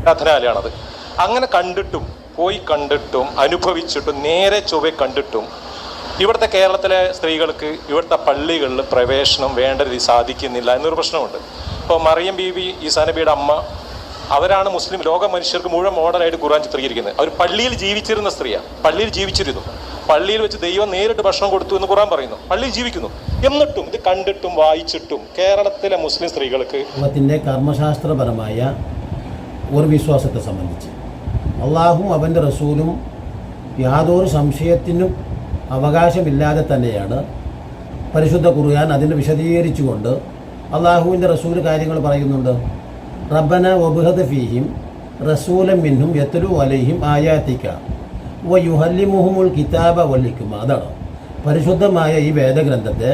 ആരാധനാലയാണത് അങ്ങനെ കണ്ടിട്ടും പോയി കണ്ടിട്ടും അനുഭവിച്ചിട്ടും നേരെ ചൊവ്വെ കണ്ടിട്ടും ഇവിടുത്തെ കേരളത്തിലെ സ്ത്രീകൾക്ക് ഇവിടുത്തെ പള്ളികളിൽ പ്രവേശനം വേണ്ട രീതി സാധിക്കുന്നില്ല എന്നൊരു പ്രശ്നമുണ്ട്. ഇപ്പോൾ മറിയം ബീവി ഈസാനബിയുടെ അമ്മ അവരാണ് മുസ്ലിം ലോക മനുഷ്യർക്ക് മുഴുവൻ മോഡലായിട്ട് ഖുർആൻ ചിത്രീകരിക്കുന്നത്. അവർ പള്ളിയിൽ ജീവിച്ചിരുന്ന സ്ത്രീയാണ്. പള്ളിയിൽ ജീവിച്ചിരുന്നു. പള്ളിയിൽ വെച്ച് ദൈവം നേരിട്ട് ഭക്ഷണം കൊടുത്തു എന്ന് ഖുർആൻ പറയുന്നു. പള്ളിയിൽ ജീവിക്കുന്നു. എന്നിട്ടും ഇത് കണ്ടിട്ടും വായിച്ചിട്ടും കേരളത്തിലെ മുസ്ലിം സ്ത്രീകൾക്ക് കർമ്മശാസ്ത്രപരമായ ഒരു വിശ്വാസത്തെ സംബന്ധിച്ച്. അള്ളാഹും അവന്റെ റസൂലും യാതൊരു സംശയത്തിനും അവകാശമില്ലാതെ തന്നെയാണ് പരിശുദ്ധ ഖുർആൻ അതിനെ വിശദീകരിച്ചുകൊണ്ട് അള്ളാഹുവിന്റെ റസൂൽ കാര്യങ്ങൾ പറയുന്നുണ്ട്. റബ്ബന ഒബുഹദ് ഫീഹിം റസൂലം മിന്നും യത്തലു അലൈഹിം ആയാത്തിക്ക. വ യുഹല്ലിമുഹുമുൽ കിതാബ വല്ലിക്കും അതാണ് പരിശുദ്ധമായ ഈ വേദഗ്രന്ഥത്തെ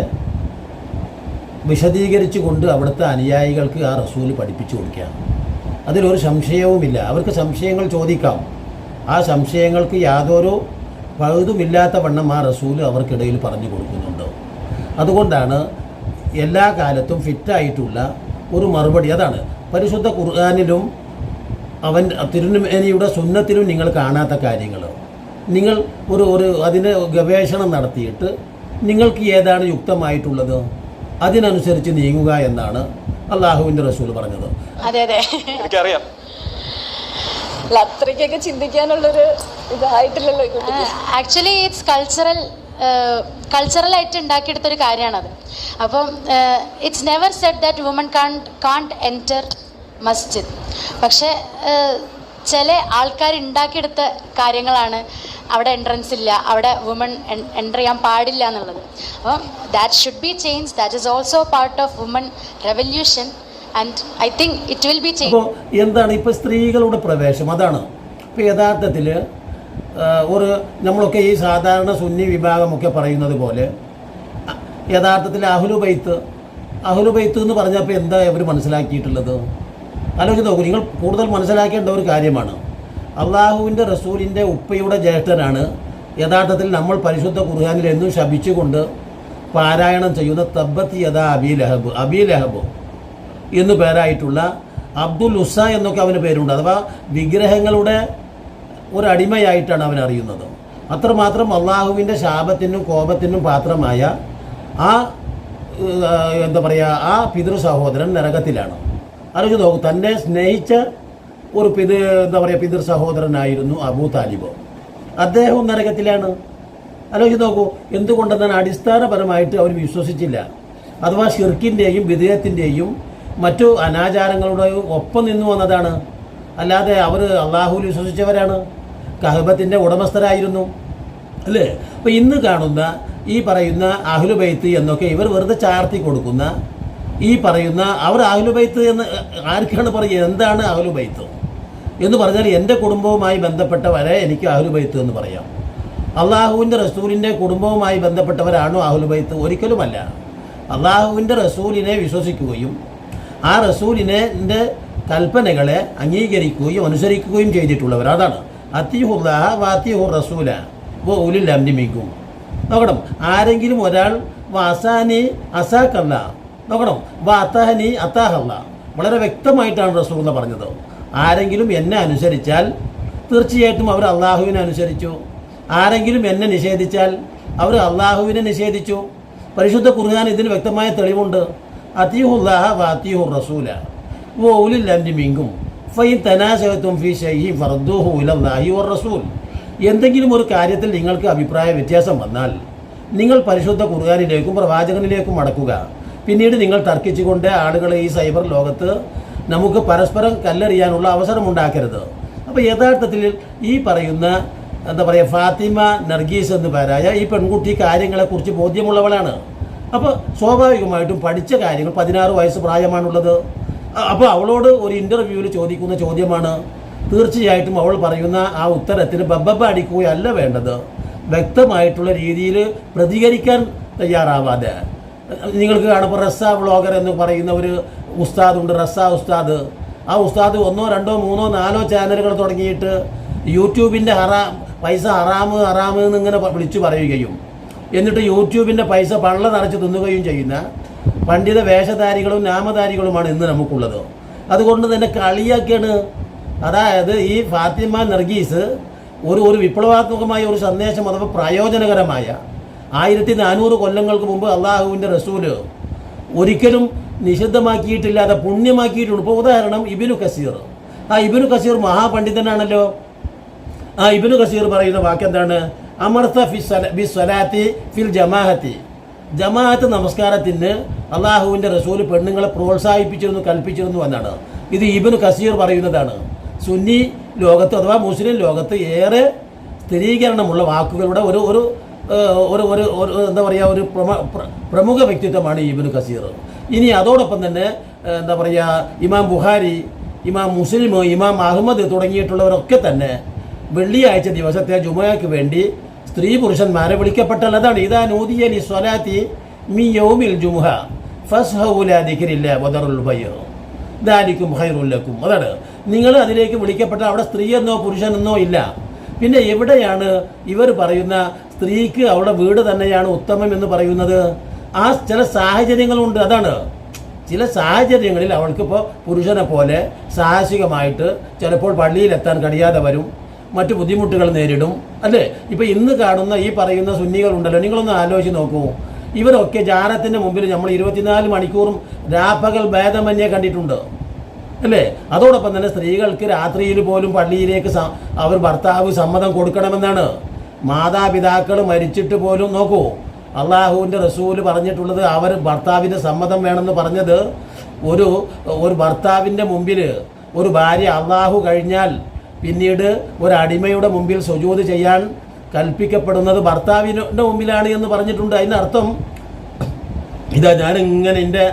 വിശദീകരിച്ചുകൊണ്ട് അവിടുത്തെ അനുയായികൾക്ക് ആ റസൂൽ പഠിപ്പിച്ചു കൊടുക്കുക അതിലൊരു സംശയവുമില്ല. അവർക്ക് സംശയങ്ങൾ ചോദിക്കാം. ആ സംശയങ്ങൾക്ക് യാതൊരു പഴുതുമില്ലാത്ത വണ്ണം ആ റസൂൽ അവർക്കിടയിൽ പറഞ്ഞു കൊടുക്കുന്നുണ്ട്. അതുകൊണ്ടാണ് എല്ലാ കാലത്തും ഫിറ്റായിട്ടുള്ള ഒരു മറുപടി. അതാണ്. പരിശുദ്ധ ഖുർആാനിലും അവൻ തിരുനുമേനിയുടെ സുന്നത്തിലും നിങ്ങൾ കാണാത്ത കാര്യങ്ങൾ. നിങ്ങൾ ഒരു ഒരു അതിന് ഗവേഷണം നടത്തിയിട്ട് നിങ്ങൾക്ക് ഏതാണ് യുക്തമായിട്ടുള്ളത്? അതിനനുസരിച്ച് നീങ്ങുക എന്നാണ് അള്ളാഹുവിന്റെ റസൂൽ പറഞ്ഞത്. അതെ അതെ. എനിക്കറിയാം. അത്രയ്ക്കൊക്കെ ചിന്തിക്കാനുള്ളൊരു ഇതായിട്ടില്ലല്ലോ ആക്ച്വലി ഇറ്റ്സ് കൾച്ചറൽ കൾച്ചറലായിട്ട് ഉണ്ടാക്കിയെടുത്തൊരു കാര്യമാണത്. അപ്പം it's never said that woman can can enter മസ്ജിദ് പക്ഷേ ചില ആൾക്കാർ ഉണ്ടാക്കിയെടുത്ത കാര്യങ്ങളാണ് അവിടെ എൻട്രൻസ് ഇല്ല അവിടെ വുമൺ എന്റർ ചെയ്യാൻ പാടില്ല എന്നുള്ളത്. അപ്പം that should be change that is also part of woman revolution and I think it will be change എന്താണ് ഇപ്പോൾ സ്ത്രീകളുടെ പ്രവേശം? അതാണ്. ഇപ്പോൾ യഥാർത്ഥത്തിൽ ഒരു നമ്മളൊക്കെ ഈ സാധാരണ സുന്നി വിഭാഗമൊക്കെ പറയുന്നത് പോലെ യഥാർത്ഥത്തിൽ അഹുലുബൈത്ത് അഹുലുബൈത്ത് എന്ന് പറഞ്ഞപ്പോൾ എന്താ അവർ മനസ്സിലാക്കിയിട്ടുള്ളത്? ആലോചിച്ച് നോക്കൂ നിങ്ങൾ കൂടുതൽ മനസ്സിലാക്കേണ്ട ഒരു കാര്യമാണ്. അള്ളാഹുവിന്റെ റസൂലിന്റെ ഉപ്പയുടെ ജ്യേഷ്ഠനാണ്. യഥാർത്ഥത്തിൽ നമ്മൾ പരിശുദ്ധ ഖുർഹാനിൽ എന്നും ശപിച്ചുകൊണ്ട് പാരായണം ചെയ്യുന്ന തബ്ബത്ത് യഥാ അബി ലഹബ് അബി ലഹബ് എന്നു പേരായിട്ടുള്ള അബ്ദുൽ ഉസ എന്നൊക്കെ അവന് പേരുണ്ട്. അഥവാ വിഗ്രഹങ്ങളുടെ ഒരു അടിമയായിട്ടാണ് അവൻ അറിയുന്നത്. അത്രമാത്രം അള്ളാഹുവിന്റെ ശാപത്തിനും കോപത്തിനും പാത്രമായ ആ എന്താ പറയുക ആ പിതൃ സഹോദരൻ നരകത്തിലാണ്. ആലോചിച്ച് നോക്കും തന്നെ സ്നേഹിച്ച ഒരു പിതൃ എന്താ പറയുക പിതൃ സഹോദരനായിരുന്നു അബൂ താലിബ്. അദ്ദേഹവും നരകത്തിലാണ്. ആലോചിച്ച് നോക്കൂ എന്തുകൊണ്ടെന്നാണ് അടിസ്ഥാനപരമായിട്ട് അവർ വിശ്വസിച്ചില്ല. അഥവാ ഷിർക്കിന്റെയും വിധേയത്തിന്റെയും മറ്റു അനാചാരങ്ങളുടെയും ഒപ്പം നിന്നു വന്നതാണ്. അല്ലാതെ അവർ അള്ളാഹുവിൽ വിശ്വസിച്ചവരാണ്. കഹബത്തിന്റെ ഉടമസ്ഥരായിരുന്നു. അല്ലേ? അപ്പോൾ ഇന്ന് കാണുന്ന ഈ പറയുന്ന അഹ്ലുബൈത്ത് എന്നൊക്കെ ഇവർ വെറുതെ ചാർത്തി കൊടുക്കുന്ന ഈ പറയുന്ന അവർ ആഹ്ലുബൈത്ത് എന്ന് ആർക്കാണ് പറയുക? എന്താണ് ആഹ്ലുബൈത്ത് എന്ന് പറഞ്ഞാൽ എന്റെ കുടുംബവുമായി ബന്ധപ്പെട്ടവരെ എനിക്ക് ആഹ്ലുബൈത്ത് എന്ന് പറയാം. അള്ളാഹുവിന്റെ റസൂലിന്റെ കുടുംബവുമായി ബന്ധപ്പെട്ടവരാണോ അഹ്ലുബൈത്ത്? ഒരിക്കലുമല്ല. അള്ളാഹുവിന്റെ റസൂലിനെ വിശ്വസിക്കുകയും ആ റസൂലിനെ കൽപ്പനകളെ അംഗീകരിക്കുകയും അനുസരിക്കുകയും ചെയ്തിട്ടുള്ളവർ അതാണ്. അത്തിഹുല്ലാഹ വാത്തിഹു റസൂല. ഓ ഉലിൽ അംനിമിക്കും നോക്കണം. ആരെങ്കിലും ഒരാൾ വാസാനി അസാക്കല്ല. നോക്കണം? വാത്താഹനി അത്താഹല്ല വളരെ വ്യക്തമായിട്ടാണ് റസൂല പറഞ്ഞത്. ആരെങ്കിലും എന്നെ അനുസരിച്ചാൽ തീർച്ചയായിട്ടും അവർ അള്ളാഹുവിനെ അനുസരിച്ചു. ആരെങ്കിലും എന്നെ നിഷേധിച്ചാൽ അവർ അള്ളാഹുവിനെ നിഷേധിച്ചു. പരിശുദ്ധ ഖുർആൻ ഇതിന് വ്യക്തമായ തെളിവുണ്ട്. അതീഹുല്ലാഹ വാതീഹു റസൂല. ഓ മിങ്കും. ഫൈൻ തനാശകത്തും ഫി ഷൈഹി ഫർദൂഹു ഇലല്ലാഹി വർ റസൂൽ. എന്തെങ്കിലും ഒരു കാര്യത്തിൽ നിങ്ങൾക്ക് അഭിപ്രായ വ്യത്യാസം വന്നാൽ നിങ്ങൾ പരിശുദ്ധ ഖുർആാനിലേക്കും പ്രവാചകനിലേക്കും മടക്കുക. പിന്നീട് നിങ്ങൾ തർക്കിച്ചുകൊണ്ട് ആളുകളെ ഈ സൈബർ ലോകത്ത് നമുക്ക് പരസ്പരം കല്ലെറിയാനുള്ള അവസരം ഉണ്ടാക്കരുത് അപ്പോൾ യഥാർത്ഥത്തിൽ ഈ പറയുന്ന എന്താ പറയുക ഫാത്തിമ നർഗീസ് എന്ന് പേരായ ഈ പെൺകുട്ടി കാര്യങ്ങളെക്കുറിച്ച് ബോധ്യമുള്ളവളാണ്. അപ്പോൾ സ്വാഭാവികമായിട്ടും പഠിച്ച കാര്യങ്ങൾ പതിനാറ് വയസ്സ് പ്രായമാണുള്ളത്. അപ്പോൾ അവളോട് ഒരു ഇന്റർവ്യൂവിൽ ചോദിക്കുന്ന ചോദ്യമാണ്. തീർച്ചയായിട്ടും അവൾ പറയുന്ന ആ ഉത്തരത്തിന് ബബ്ബ അടിക്കുകയല്ല വേണ്ടത്. വ്യക്തമായിട്ടുള്ള രീതിയിൽ പ്രതികരിക്കാൻ തയ്യാറാവാതെ. നിങ്ങൾക്ക് കാണുമ്പോൾ റസ്സ ബ്ലോഗർ എന്ന് പറയുന്ന ഒരു ഉസ്താദുണ്ട്. റസ്സ ഉസ്താദ്. ആ ഉസ്താദ് ഒന്നോ രണ്ടോ മൂന്നോ നാലോ ചാനലുകൾ തുടങ്ങിയിട്ട് യൂട്യൂബിന്റെ ഹറാ പൈസ ഹറാമ് ഹറാമ് എന്നിങ്ങനെ വിളിച്ചു പറയുകയും എന്നിട്ട് യൂട്യൂബിന്റെ പൈസ പള്ള നിറച്ച് തിന്നുകയും ചെയ്യുന്ന പണ്ഡിത വേഷധാരികളും നാമധാരികളുമാണ് ഇന്ന് നമുക്കുള്ളത്. അതുകൊണ്ട് തന്നെ കളിയാക്കിയാണ്. അതായത് ഈ ഫാത്തിമ നർഗീസ് ഒരു ഒരു വിപ്ലവാത്മകമായ ഒരു സന്ദേശം അഥവാ പ്രയോജനകരമായ ആയിരത്തി നാനൂറ് കൊല്ലങ്ങൾക്ക് മുമ്പ് അള്ളാഹുവിന്റെ റസൂൽ ഒരിക്കലും നിഷിദ്ധമാക്കിയിട്ടില്ലാതെ പുണ്യമാക്കിയിട്ടുണ്ട്. ഇപ്പോൾ ഉദാഹരണം ഇബിനു കസീർ. ആ ഇബിനു കസീർ മഹാപണ്ഡിതനാണല്ലോ. ആ ഇബിനു കസീർ പറയുന്ന വാക്കെന്താണ്? അമർത്ത ഫി സ്വലാത്തി ഫിൽ ജമാഅത്തി. ജമാഅത്ത് നമസ്കാരത്തിന് അള്ളാഹുവിന്റെ റസൂൽ പെണ്ണുങ്ങളെ പ്രോത്സാഹിപ്പിച്ചിരുന്നു കൽപ്പിച്ചിരുന്നു എന്നാണ്. ഇത് ഇബിനു കസീർ പറയുന്നതാണ്. സുന്നി ലോകത്ത് അഥവാ മുസ്ലിം ലോകത്ത് ഏറെ സ്ഥിരീകരണമുള്ള വാക്കുകളുടെ ഒരു ഒരു ഒരു ഒരു എന്താ പറയുക ഒരു പ്രമുഖ വ്യക്തിത്വമാണ് ഇബിനു കസീർ. ഇനി അതോടൊപ്പം തന്നെ എന്താ പറയുക ഇമാം ബുഹാരി ഇമാം മുസ്ലിം ഇമാം അഹമ്മദ് തുടങ്ങിയിട്ടുള്ളവരൊക്കെ തന്നെ വെള്ളിയാഴ്ച ദിവസത്തെ ജുമയ്ക്ക് വേണ്ടി സ്ത്രീ പുരുഷന്മാരെ വിളിക്കപ്പെട്ടുള്ളതാണ് ഇതാ നൂതിയ ലി സ്വലാത്തി മി യൗമിൽ ജുമുഹ ഫസ്ഹൗല ദിക്രില്ല വദറുൽ ബയ്ർ ദാലിക്കും ഹൈറുല്ലക്കും അതാണ് നിങ്ങൾ അതിലേക്ക് വിളിക്കപ്പെട്ട അവിടെ സ്ത്രീയെന്നോ പുരുഷനെന്നോ ഇല്ല. പിന്നെ എവിടെയാണ് ഇവർ പറയുന്ന സ്ത്രീക്ക് അവളുടെ വീട് തന്നെയാണ് ഉത്തമം എന്ന് പറയുന്നത്. ആ ചില സാഹചര്യങ്ങളുണ്ട്. അതാണ്. ചില സാഹചര്യങ്ങളിൽ അവൾക്കിപ്പോൾ പുരുഷനെ പോലെ സാഹസികമായിട്ട് ചിലപ്പോൾ പള്ളിയിലെത്താൻ കഴിയാതെ വരും. മറ്റു ബുദ്ധിമുട്ടുകൾ നേരിടും. അല്ലേ? ഇപ്പോൾ ഇന്ന് കാണുന്ന ഈ പറയുന്ന സുന്നികളുണ്ടല്ലോ. നിങ്ങളൊന്ന് ആലോചിച്ച് നോക്കൂ. ഇവരൊക്കെ ജാരത്തിന്റെ മുമ്പിൽ നമ്മൾ ഇരുപത്തിനാല് മണിക്കൂറും രാപ്പകൽ ഭേദമന്യേ കണ്ടിട്ടുണ്ട്. അല്ലേ? അതോടൊപ്പം തന്നെ സ്ത്രീകൾക്ക് രാത്രിയിൽ പോലും പള്ളിയിലേക്ക് അവർ ഭർത്താവ് സമ്മതം കൊടുക്കണമെന്നാണ്. മാതാപിതാക്കൾ മരിച്ചിട്ട് പോലും നോക്കൂ. അള്ളാഹുവിന്റെ റസൂൽ പറഞ്ഞിട്ടുള്ളത് അവർ ഭർത്താവിന്റെ സമ്മതം വേണമെന്ന് പറഞ്ഞത് ഒരു ഒരു ഭർത്താവിന്റെ മുമ്പിൽ ഒരു ഭാര്യ അള്ളാഹു കഴിഞ്ഞാൽ പിന്നീട് ഒരു അടിമയുടെ മുമ്പിൽ സുജൂത് ചെയ്യാൻ കൽപ്പിക്കപ്പെടുന്നത് ഭർത്താവിന്റെ മുമ്പിലാണ് എന്ന് പറഞ്ഞിട്ടുണ്ട്. അതിന്റെ അർത്ഥം ഇതാ ഞാൻ ഇങ്ങനെ എന്റെ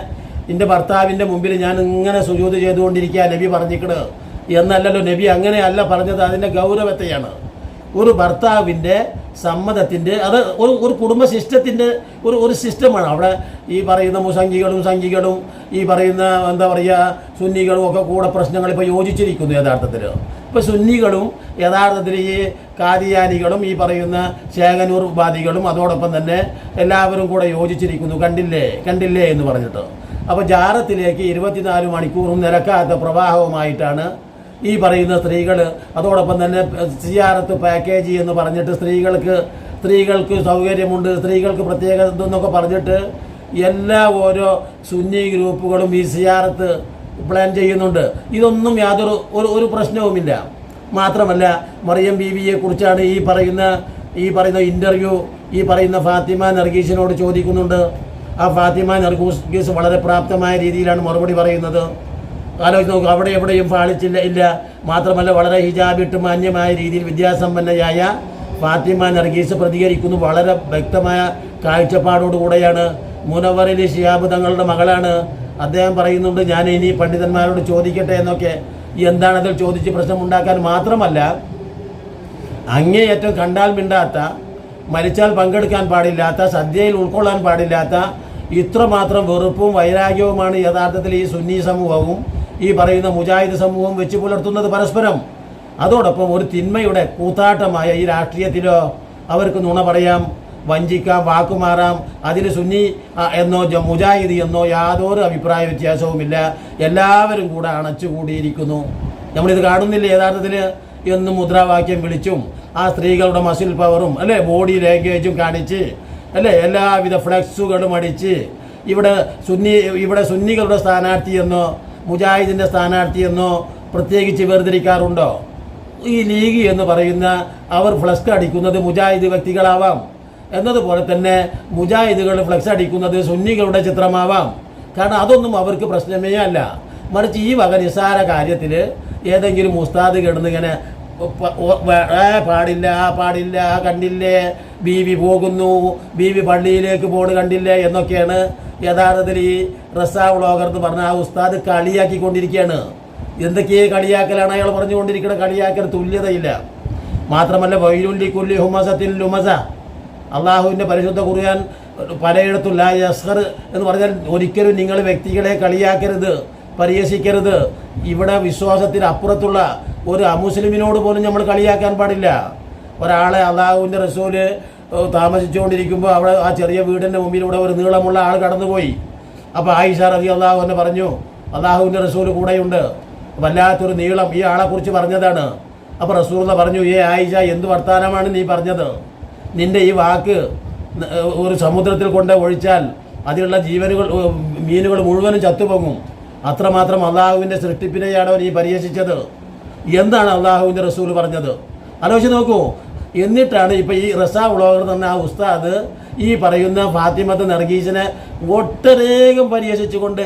എന്റെ ഭർത്താവിന്റെ മുമ്പിൽ ഞാൻ ഇങ്ങനെ സുജൂത് ചെയ്തുകൊണ്ടിരിക്കുക നബി പറഞ്ഞിക്കണ്. എന്നല്ലല്ലോ നബി അങ്ങനെയല്ല പറഞ്ഞത്. അതിന്റെ ഗൗരവത്തെയാണ്. ഒരു ഭർത്താവിന്റെ സമ്മതത്തിന്റെ അത് ഒരു ഒരു കുടുംബ സിസ്റ്റത്തിന്റെ ഒരു ഒരു സിസ്റ്റമാണ് അവിടെ ഈ പറയുന്ന മുസംഗികളും സംഘികളും ഈ പറയുന്ന എന്താ പറയുക സുന്നികളും ഒക്കെ കൂടെ പ്രശ്നങ്ങൾ ഇപ്പോൾ യോജിച്ചിരിക്കുന്നു യഥാർത്ഥത്തിൽ. ഇപ്പോൾ സുന്നികളും യഥാർത്ഥത്തിൽ ഈ കാദിയാനികളും ഈ പറയുന്ന ശേഖനൂർ ഉപാധികളും അതോടൊപ്പം തന്നെ എല്ലാവരും കൂടെ യോജിച്ചിരിക്കുന്നു. കണ്ടില്ലേ? കണ്ടില്ലേ എന്ന് പറഞ്ഞിട്ട്. അപ്പോൾ ജാറത്തിലേക്ക് ഇരുപത്തിനാല് മണിക്കൂറും നിരക്കാത്ത പ്രവാഹവുമായിട്ടാണ് ഈ പറയുന്ന സ്ത്രീകൾ അതോടൊപ്പം തന്നെ സി ആർ എത്ത് പാക്കേജ് എന്ന് പറഞ്ഞിട്ട് സ്ത്രീകൾക്ക് സ്ത്രീകൾക്ക് സൗകര്യമുണ്ട് സ്ത്രീകൾക്ക് പ്രത്യേക ഇതെന്നൊക്കെ പറഞ്ഞിട്ട് എല്ലാ ഓരോ സുന്നി ഗ്രൂപ്പുകളും ഈ സി ആർ എത്ത് പ്ലാൻ ചെയ്യുന്നുണ്ട്. ഇതൊന്നും യാതൊരു ഒരു ഒരു പ്രശ്നവുമില്ല. മാത്രമല്ല മറിയം ബീവിയെ കുറിച്ചാണ് ഈ പറയുന്ന ഈ പറയുന്ന ഇന്റർവ്യൂ ഈ പറയുന്ന ഫാത്തിമ നർഗീസിനോട് ചോദിക്കുന്നുണ്ട്. ആ ഫാത്തിമ നർഗീസ് വളരെ പ്രാപ്തമായ രീതിയിലാണ് മറുപടി പറയുന്നത്. ആലോചിച്ച് നോക്കുക അവിടെ എവിടെയും പാളിച്ചില്ല ഇല്ല. മാത്രമല്ല വളരെ ഹിജാബിട്ട് മാന്യമായ രീതിയിൽ വിദ്യാസമ്പന്നയായ ഫാത്തിമ നർഗീസ് പ്രതികരിക്കുന്നു. വളരെ വ്യക്തമായ കാഴ്ചപ്പാടോടുകൂടെയാണ് മുനവറിലെ ഷിയാബ് തങ്ങളുടെ മകളാണ്. അദ്ദേഹം പറയുന്നുണ്ട് ഞാൻ ഇനി പണ്ഡിതന്മാരോട് ചോദിക്കട്ടെ എന്നൊക്കെ. എന്താണതിൽ ചോദിച്ച് പ്രശ്നമുണ്ടാക്കാൻ മാത്രമല്ല അങ്ങേയറ്റം കണ്ടാൽ മിണ്ടാത്ത മരിച്ചാൽ പങ്കെടുക്കാൻ പാടില്ലാത്ത സദ്യയിൽ ഉൾക്കൊള്ളാൻ പാടില്ലാത്ത ഇത്രമാത്രം വെറുപ്പും വൈരാഗ്യവുമാണ് യഥാർത്ഥത്തിൽ ഈ സുന്നി സമൂഹവും. ഈ പറയുന്ന മുജാഹിദ് സമൂഹം വെച്ച് പുലർത്തുന്നത് പരസ്പരം. അതോടൊപ്പം ഒരു തിന്മയുടെ കൂത്താട്ടമായ ഈ രാഷ്ട്രീയത്തിലോ അവർക്ക് നുണ പറയാം വഞ്ചിക്കാം വാക്കുമാറാം. അതിൽ സുന്നി എന്നോ മുജാഹിദ് എന്നോ യാതൊരു അഭിപ്രായ വ്യത്യാസവുമില്ല. എല്ലാവരും കൂടെ അണച്ചുകൂടിയിരിക്കുന്നു. നമ്മളിത് കാണുന്നില്ല യഥാർത്ഥത്തിൽ എന്ന് മുദ്രാവാക്യം വിളിച്ചും ആ സ്ത്രീകളുടെ മസിൽ പവറും അല്ലേ? ബോഡി ലാംഗ്വേജും കാണിച്ച് അല്ലേ? എല്ലാവിധ ഫ്ലെക്സുകളും അടിച്ച് ഇവിടെ സുന്നി ഇവിടെ സുന്നികളുടെ സ്ഥാനാർത്ഥി എന്നോ മുജാഹിദിന്റെ സ്ഥാനാർത്ഥിയെന്നോ പ്രത്യേകിച്ച് വേർതിരിക്കാറുണ്ടോ? ഈ ലീഗ് എന്ന് പറയുന്ന അവർ ഫ്ലക്സ് അടിക്കുന്നത് മുജാഹിദ് വ്യക്തികളാവാം. എന്നതുപോലെ തന്നെ മുജാഹിദുകൾ ഫ്ലക്സ് അടിക്കുന്നത് സുന്നികളുടെ ചിത്രമാവാം. കാരണം അതൊന്നും അവർക്ക് പ്രശ്നമേ അല്ല. മറിച്ച് ഈ വക നിസ്സാര കാര്യത്തിൽ ഏതെങ്കിലും ഉസ്താദ് കിടന്ന് ഇങ്ങനെ പ- ഓ- വ- ഏ, പാടില്ല പാടില്ല കണ്ടില്ലേ? ബീവി പോകുന്നു ബീവി പള്ളിയിലേക്ക് പോണ് കണ്ടില്ലേ? എന്നൊക്കെയാണ് യഥാർത്ഥത്തിൽ ഈ റസാ വ്ളോഗർ എന്ന് പറഞ്ഞ ആ ഉസ്താദ് കളിയാക്കിക്കൊണ്ടിരിക്കുകയാണ് എന്തൊക്കെ കളിയാക്കലാണ് അയാൾ പറഞ്ഞുകൊണ്ടിരിക്കുന്നത് കളിയാക്കൽ തുല്യതയില്ല. മാത്രമല്ല വൈലുല്ലി കുല്ലി ഹുമസത്തിൽ ലുമസ. അള്ളാഹുവിന്റെ പരിശുദ്ധ കുറിയാൻ പലയിടത്തും ലാ യസ്ഹർ എന്ന് പറഞ്ഞാൽ ഒരിക്കലും നിങ്ങൾ വ്യക്തികളെ കളിയാക്കരുത്. പരിഹസിക്കരുത്. ഇവിടെ വിശ്വാസത്തിന് അപ്പുറത്തുള്ള ഒരു അമുസ്ലിമിനോട് പോലും നമ്മൾ കളിയാക്കാൻ പാടില്ല. ഒരാളെ അള്ളാഹുവിന്റെ റസൂൽ താമസിച്ചുകൊണ്ടിരിക്കുമ്പോൾ അവിടെ ആ ചെറിയ വീടിന്റെ മുമ്പിലൂടെ ഒരു നീളമുള്ള ആൾ കടന്നുപോയി. അപ്പോൾ ആയിഷ റബി അള്ളാഹു എന്നെ പറഞ്ഞു അള്ളാഹുവിന്റെ റസൂൽ കൂടെയുണ്ട്. വല്ലാത്തൊരു നീളം ഈ ആളെ കുറിച്ച് പറഞ്ഞതാണ്. അപ്പോൾ എന്ന് പറഞ്ഞു ഏ ആയിഷ എന്ത് വർത്താനമാണ് നീ പറഞ്ഞത്? നിന്റെ ഈ വാക്ക് ഒരു സമുദ്രത്തിൽ കൊണ്ട് ഒഴിച്ചാൽ അതിലുള്ള ജീവനുകൾ മീനുകൾ മുഴുവനും ചത്തുപോകും. അത്രമാത്രം അള്ളാഹുവിന്റെ സൃഷ്ടിപ്പിനെയാണ് അവൻ ഈ പരിഹസിച്ചത്. എന്താണ് അള്ളാഹുവിന്റെ റസൂൽ പറഞ്ഞത്? ആലോചിച്ച് നോക്കൂ. എന്നിട്ടാണ് ഇപ്പോൾ ഈ റസ ഉളവർ തന്നെ ആ ഉസ്താദ് ഈ പറയുന്ന ഫാത്തിമത്ത് നർഗീസിനെ ഒട്ടനേകം പരിഹസിച്ചുകൊണ്ട്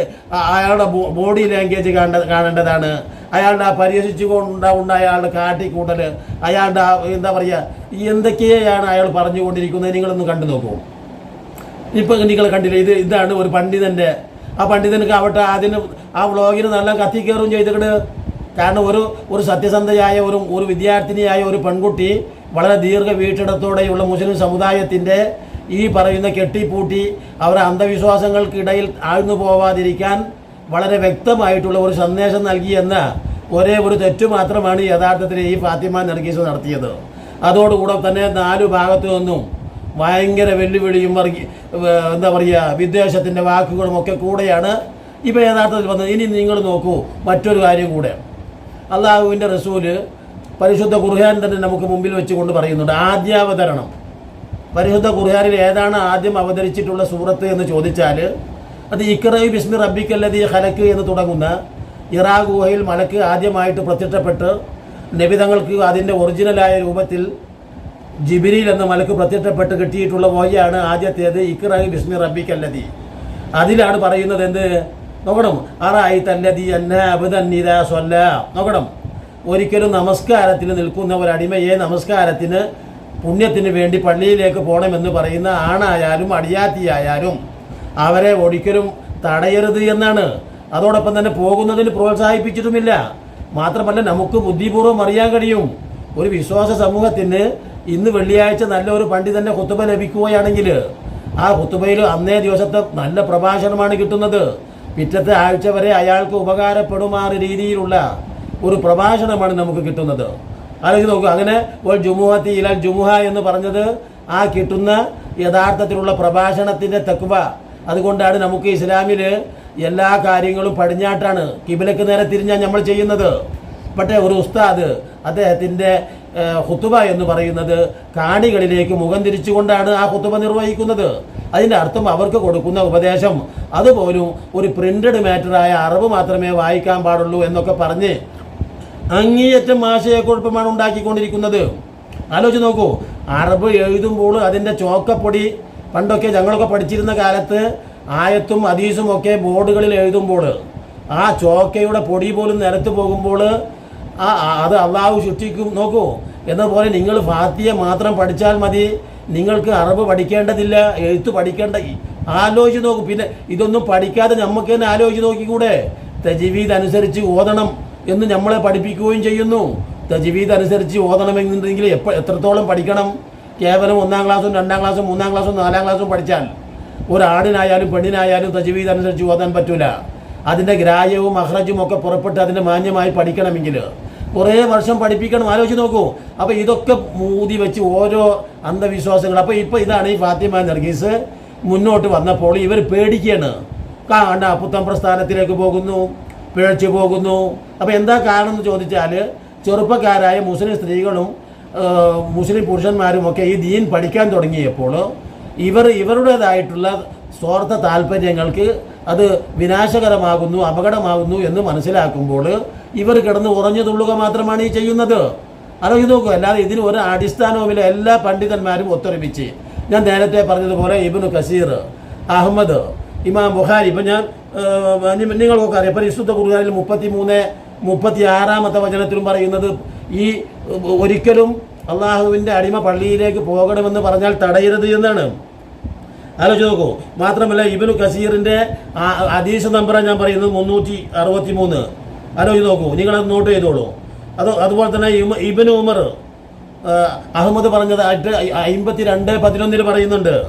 അയാളുടെ ബോഡി ലാംഗ്വേജ് കാണേണ്ട കാണേണ്ടതാണ്. അയാളുടെ ആ പരിഹസിച്ചുകൊണ്ടുണ്ടാവുന്ന അയാളുടെ കാട്ടിക്കൂട്ടൽ അയാളുടെ എന്താ പറയുക എന്തൊക്കെയാണ് അയാൾ പറഞ്ഞുകൊണ്ടിരിക്കുന്നത് നിങ്ങളൊന്ന് കണ്ടു നോക്കൂ. ഇപ്പം നിങ്ങൾ കണ്ടില്ല ഇത് ഇതാണ് ഒരു പണ്ഡിതന്റെ ആ പണ്ഡിതനക്ക് ആവട്ടെ അതിന് ആ വ്ളോഗിന് നല്ല കത്തിക്കയറും ചെയ്തിട്ട് കാരണം ഒരു ഒരു സത്യസന്ധയായ ഒരു ഒരു വിദ്യാർത്ഥിനിയായ ഒരു പെൺകുട്ടി വളരെ ദീർഘ വീട്ടിടത്തോടെയുള്ള മുസ്ലിം സമുദായത്തിന്റെ ഈ പറയുന്ന കെട്ടിപ്പൂട്ടി അവർ അന്ധവിശ്വാസങ്ങൾക്കിടയിൽ ആഴ്ന്നു പോവാതിരിക്കാൻ വളരെ വ്യക്തമായിട്ടുള്ള ഒരു സന്ദേശം നൽകിയെന്ന ഒരേ ഒരു തെറ്റ് മാത്രമാണ് യഥാർത്ഥത്തിൽ ഈ ഫാത്തിമ നർഗീസ് നടത്തിയത്. അതോടുകൂടെ തന്നെ നാലു ഭാഗത്തു നിന്നും ഭയങ്കര വെല്ലുവിളിയും വർഗീ ഏർ എന്താ പറയുക വിദ്വേഷത്തിന്റെ വാക്കുകളും ഒക്കെ കൂടെയാണ് ഇപ്പം യഥാർത്ഥത്തിൽ വന്നത്. ഇനി നിങ്ങൾ നോക്കൂ മറ്റൊരു കാര്യം കൂടെ. അള്ളാഹുവിന്റെ റസൂൽ പരിശുദ്ധ ഖുർഹാൻ തന്നെ നമുക്ക് മുമ്പിൽ വെച്ചുകൊണ്ട് പറയുന്നുണ്ട്. ആദ്യാവതരണം. പരിശുദ്ധ ഖുർഹാനിൽ ഏതാണ് ആദ്യം അവതരിച്ചിട്ടുള്ള സൂറത്ത് എന്ന് ചോദിച്ചാൽ അത് ഇക്രൈ ബിസ്മി റബ്ബിക്കല്ലതി ഹലക്ക് എന്ന് തുടങ്ങുന്ന ഇറാ ഗുഹയിൽ മലക്ക് ആദ്യമായിട്ട് പ്രത്യക്ഷപ്പെട്ട് നബിതങ്ങൾക്ക് അതിന്റെ ഒറിജിനലായ രൂപത്തിൽ ജിബിരിൽ എന്ന മലക്ക് പ്രത്യക്ഷപ്പെട്ട് കിട്ടിയിട്ടുള്ള വോയാണ് ആദ്യത്തേത് ഇക്രൈ ബിസ്മി റബിക്കല്ലതി അതിലാണ് പറയുന്നത് എന്ത്? നോക്കണം. അറായി തല്ലതി അന്ന അബുദന്നിര സ്വല്ല. നോക്കണം. ഒരിക്കലും നമസ്കാരത്തിന് നിൽക്കുന്ന ഒരു അടിമയെ നമസ്കാരത്തിന് പുണ്യത്തിന് വേണ്ടി പള്ളിയിലേക്ക് പോകണമെന്ന് പറയുന്ന ആണായാലും അടിയാത്തിയായാലും അവരെ ഒരിക്കലും തടയരുത് എന്നാണ്. അതോടൊപ്പം തന്നെ പോകുന്നതിന് പ്രോത്സാഹിപ്പിച്ചിട്ടുമില്ല. മാത്രമല്ല നമുക്ക് ബുദ്ധിപൂർവം അറിയാൻ കഴിയും. ഒരു വിശ്വാസ സമൂഹത്തിന് ഇന്ന് വെള്ളിയാഴ്ച നല്ലൊരു പണ്ഡിതന്റെ കുത്തുബ ലഭിക്കുകയാണെങ്കിൽ ആ കുത്തുബയിൽ അന്നേ ദിവസത്തെ നല്ല പ്രഭാഷണമാണ് കിട്ടുന്നത്. പിറ്റത്തെ ആഴ്ച വരെ അയാൾക്ക് ഉപകാരപ്പെടുമാറ് രീതിയിലുള്ള ഒരു പ്രഭാഷണമാണ് നമുക്ക് കിട്ടുന്നത്. അല്ലെങ്കിൽ നോക്കുക അങ്ങനെ ഒരു ജുമുഹത്തി ഇലാൽ ജുമുഹ എന്ന് പറഞ്ഞത് ആ കിട്ടുന്ന യഥാർത്ഥത്തിലുള്ള പ്രഭാഷണത്തിന്റെ തെക്കുവ അതുകൊണ്ടാണ് നമുക്ക് ഇസ്ലാമിൽ എല്ലാ കാര്യങ്ങളും പടിഞ്ഞാട്ടാണ്. കിബിലക്ക് നേരെ തിരിഞ്ഞാണ് നമ്മൾ ചെയ്യുന്നത്. പക്ഷേ ഒരു ഉസ്താദ് അദ്ദേഹത്തിന്റെ ഹുത്തുബ എന്ന് പറയുന്നത് കാണികളിലേക്ക് മുഖം തിരിച്ചുകൊണ്ടാണ് ആ ഹുത്തുബ നിർവഹിക്കുന്നത്. അതിന്റെ അർത്ഥം അവർക്ക് കൊടുക്കുന്ന ഉപദേശം അതുപോലും ഒരു പ്രിന്റഡ് മാറ്ററായ അറിവ് മാത്രമേ വായിക്കാൻ പാടുള്ളൂ എന്നൊക്കെ പറഞ്ഞ് അങ്ങേയറ്റം ആശയക്കുഴപ്പമാണ് ഉണ്ടാക്കിക്കൊണ്ടിരിക്കുന്നത്. ആലോചിച്ച് നോക്കൂ അറബ് എഴുതുമ്പോൾ അതിന്റെ ചോക്കപ്പൊടി പണ്ടൊക്കെ ഞങ്ങളൊക്കെ പഠിച്ചിരുന്ന കാലത്ത് ആയത്തും അതീസും ഒക്കെ ബോർഡുകളിൽ എഴുതുമ്പോൾ ആ ചോക്കയുടെ പൊടി പോലും നിലത്ത് പോകുമ്പോൾ ആ അത് അള്ളാഹു ശുദ്ധിക്കും നോക്കൂ. എന്നപോലെ നിങ്ങൾ ഫാത്തിയെ മാത്രം പഠിച്ചാൽ മതി. നിങ്ങൾക്ക് അറബ് പഠിക്കേണ്ടതില്ല എഴുത്ത് പഠിക്കേണ്ട ആലോചിച്ച് നോക്കും. പിന്നെ ഇതൊന്നും പഠിക്കാതെ നമുക്ക് തന്നെ ആലോചിച്ച് നോക്കിക്കൂടെ? തജീവീദ് അനുസരിച്ച് ഓതണം എന്ന് നമ്മളെ പഠിപ്പിക്കുകയും ചെയ്യുന്നു. തജീവീദ് അനുസരിച്ച് ഓതണമെന്നുണ്ടെങ്കിൽ എപ്പോൾ എത്രത്തോളം പഠിക്കണം? കേവലം ഒന്നാം ക്ലാസ്സും രണ്ടാം ക്ലാസ്സും മൂന്നാം ക്ലാസ്സും നാലാം ക്ലാസ്സും പഠിച്ചാൽ ഒരാടിനായാലും പെണ്ണിനായാലും തജീവീദ് അനുസരിച്ച് ഓതാൻ പറ്റൂല. അതിന്റെ ഗ്രാഹ്യവും അഹ്റജും ഒക്കെ പുറപ്പെട്ട് അതിന്റെ മാന്യമായി പഠിക്കണമെങ്കിൽ കുറേ വർഷം പഠിപ്പിക്കണം ആലോചിച്ച് നോക്കൂ. അപ്പോൾ ഇതൊക്കെ മൂതി വെച്ച് ഓരോ അന്ധവിശ്വാസങ്ങൾ. അപ്പോൾ ഇപ്പോൾ ഇതാണ് ഈ ഫാത്തിമ നർഗീസ് മുന്നോട്ട് വന്നപ്പോൾ ഇവർ പേടിക്കുകയാണ്. കാണ പുത്തൻ പ്രസ്ഥാനത്തിലേക്ക് പോകുന്നു പിഴച്ചു പോകുന്നു. അപ്പോൾ എന്താ കാരണം എന്ന് ചോദിച്ചാൽ ചെറുപ്പക്കാരായ മുസ്ലിം സ്ത്രീകളും മുസ്ലിം പുരുഷന്മാരും ഒക്കെ ഈ ദീൻ പഠിക്കാൻ തുടങ്ങിയപ്പോൾ ഇവർ ഇവരുടേതായിട്ടുള്ള സ്വാർത്ഥ താല്പര്യങ്ങൾക്ക് അത് വിനാശകരമാകുന്നു അപകടമാകുന്നു എന്ന് മനസ്സിലാക്കുമ്പോൾ ഇവർ കിടന്ന് ഉറഞ്ഞു തുള്ളുക മാത്രമാണ് ഈ ചെയ്യുന്നത്. ആലോചിച്ച് നോക്കൂ അല്ലാതെ ഇതിന് ഒരു അടിസ്ഥാനവുമില്ല. എല്ലാ പണ്ഡിതന്മാരും ഒത്തൊരുമിച്ച്. ഞാൻ നേരത്തെ പറഞ്ഞതുപോലെ ഇബിനു കസീർ അഹമ്മദ് ഇമാം ബുഹാരി ഇപ്പം ഞാൻ നിങ്ങൾക്കൊക്കെ അറിയാം. പരിശുദ്ധ കുറുകാരിൽ മുപ്പത്തി മൂന്ന് മുപ്പത്തി ആറാമത്തെ വചനത്തിലും പറയുന്നത് ഈ ഒരിക്കലും അള്ളാഹുവിന്റെ അടിമ പള്ളിയിലേക്ക് പോകണമെന്ന് പറഞ്ഞാൽ തടയരുത് എന്നാണ്. ആലോചിച്ച് നോക്കൂ. മാത്രമല്ല ഇബിനു കസീറിന്റെ അതീശ നമ്പറാണ് ഞാൻ പറയുന്നത് മുന്നൂറ്റി അറുപത്തി മൂന്ന് ആലോചിച്ച് നോക്കൂ. നിങ്ങളത് നോട്ട് ചെയ്തോളൂ. അത് അതുപോലെ തന്നെ ഇമ- ഉമർ അഹമ്മദ് പറഞ്ഞതായിട്ട് അമ്പത്തി രണ്ട് പതിനൊന്നിൽ പറയുന്നുണ്ട്.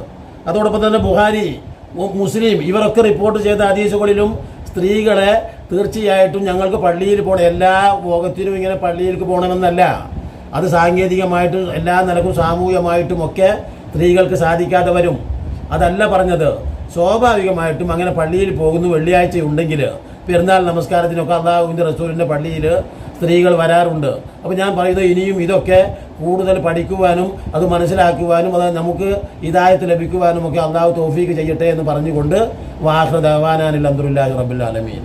അതോടൊപ്പം തന്നെ ബുഹാരി മുസ്ലിം ഇവരൊക്കെ റിപ്പോർട്ട് ചെയ്ത ഹദീസുകളിലും സ്ത്രീകളെ തീർച്ചയായിട്ടും ഞങ്ങൾക്ക് പള്ളിയിൽ പോകണം എല്ലാ ഭോഗത്തിനും ഇങ്ങനെ പള്ളിയിലേക്ക് പോകണമെന്നല്ല. അത് സാങ്കേതികമായിട്ടും എല്ലാ നിലക്കും സാമൂഹികമായിട്ടും ഒക്കെ സ്ത്രീകൾക്ക് സാധിക്കാതെ വരും. അതല്ല പറഞ്ഞത്. സ്വാഭാവികമായിട്ടും അങ്ങനെ പള്ളിയിൽ പോകുന്നു വെള്ളിയാഴ്ച ഉണ്ടെങ്കിൽ പെരുന്നാൾ നമസ്കാരത്തിനൊക്കെ അള്ളാഹുവിന്റെ റസൂലിന്റെ പള്ളിയിൽ സ്ത്രീകൾ വരാറുണ്ട്. അപ്പോൾ ഞാൻ പറയുന്നത് ഇനിയും ഇതൊക്കെ കൂടുതൽ പഠിക്കുവാനും അത് മനസ്സിലാക്കുവാനും അത് നമുക്ക് ഇതായത്ത് ലഭിക്കുവാനും ഒക്കെ അള്ളാഹു തോഫീക്ക് ചെയ്യട്ടെ എന്ന് പറഞ്ഞുകൊണ്ട് വാഹന ദേവാനാനിൽ അന്തുല്ലാഹ് ആലമീൻ.